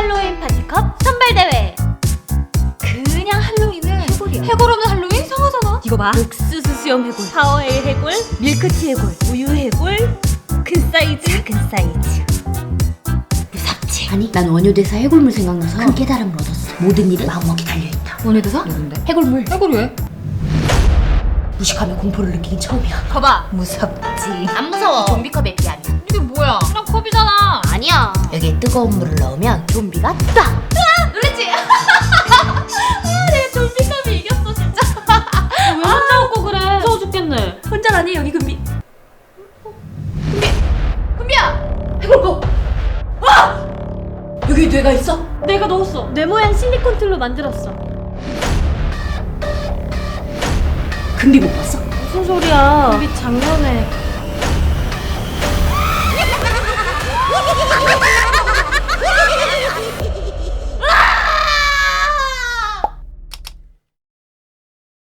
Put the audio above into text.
선발 대회. 그냥 할로윈은 해골이야. 해골 없는 할로윈 이상하잖아. 이거 봐. 옥수수 수염 해골, 파워에일 해골, 밀크티 해골, 우유 해골, 큰 사이즈, 작은 사이즈. 무섭지? 아니 난 원효대사 해골물 생각나서 큰 깨달음을 얻었어 모든 일은 마음먹이 달려있다 원효대사? 누군데? 해골물 해골이 왜? 무식하며 공포를 느끼긴 처음이야 거봐. 무섭지. 안 무서워 좀비컵 맵기 아니 여기에 뜨거운 물을 넣으면 좀비가 딱 놀랬지? 내가 좀비감이 이겼어 진짜. 왜 혼자 웃고 그래? 무서워 죽겠네. 혼자라니 여기 금비. 금비야. 해골컵 아! 여기 뇌가 있어? 내가 넣었어. 뇌 모양 실리콘 틀로 만들었어. 금비 못 봤어? 무슨 소리야? 금비 작년에